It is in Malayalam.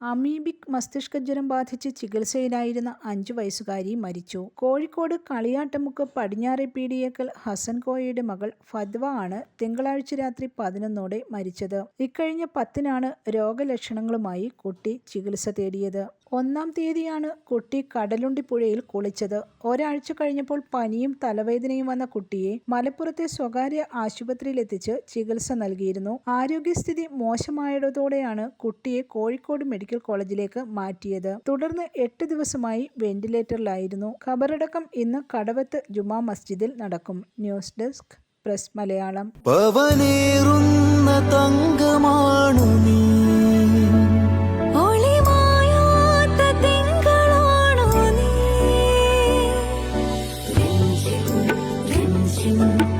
അമീബിക് മസ്തിഷ്കജ്വരം ബാധിച്ച് ചികിത്സയിലായിരുന്ന അഞ്ചു വയസ്സുകാരി മരിച്ചു. കോഴിക്കോട് കളിയാട്ടമുക്ക് പടിഞ്ഞാറെ പീടിയേക്കൽ ഹസൻ കോയയുടെ മകൾ ഫദ്വ ആണ് തിങ്കളാഴ്ച രാത്രി പതിനൊന്നോടെ മരിച്ചത്. ഇക്കഴിഞ്ഞ പത്തിനാണ് രോഗലക്ഷണങ്ങളുമായി കുട്ടി ചികിത്സ തേടിയത്. ഒന്നാം തീയതിയാണ് കുട്ടി കടലുണ്ടി പുഴയിൽ കുളിച്ചത്. ഒരാഴ്ച കഴിഞ്ഞപ്പോൾ പനിയും തലവേദനയും വന്ന കുട്ടിയെ മലപ്പുറത്തെ സ്വകാര്യ ആശുപത്രിയിലെത്തിച്ച് ചികിത്സ നൽകിയിരുന്നു. ആരോഗ്യസ്ഥിതി മോശമായതോടെയാണ് കുട്ടിയെ കോഴിക്കോട് മെഡിക്കൽ കോളേജിലേക്ക് മാറ്റിയത്. തുടർന്ന് എട്ട് ദിവസമായി വെന്റിലേറ്ററിലായിരുന്നു. ഖബറടക്കം ഇന്ന് കടവത്ത് ജുമാ മസ്ജിദിൽ നടക്കും. News desk press Malayalam. തങ്കമാണു നീ. ഒളിമായാത്ത തിങ്കളാണു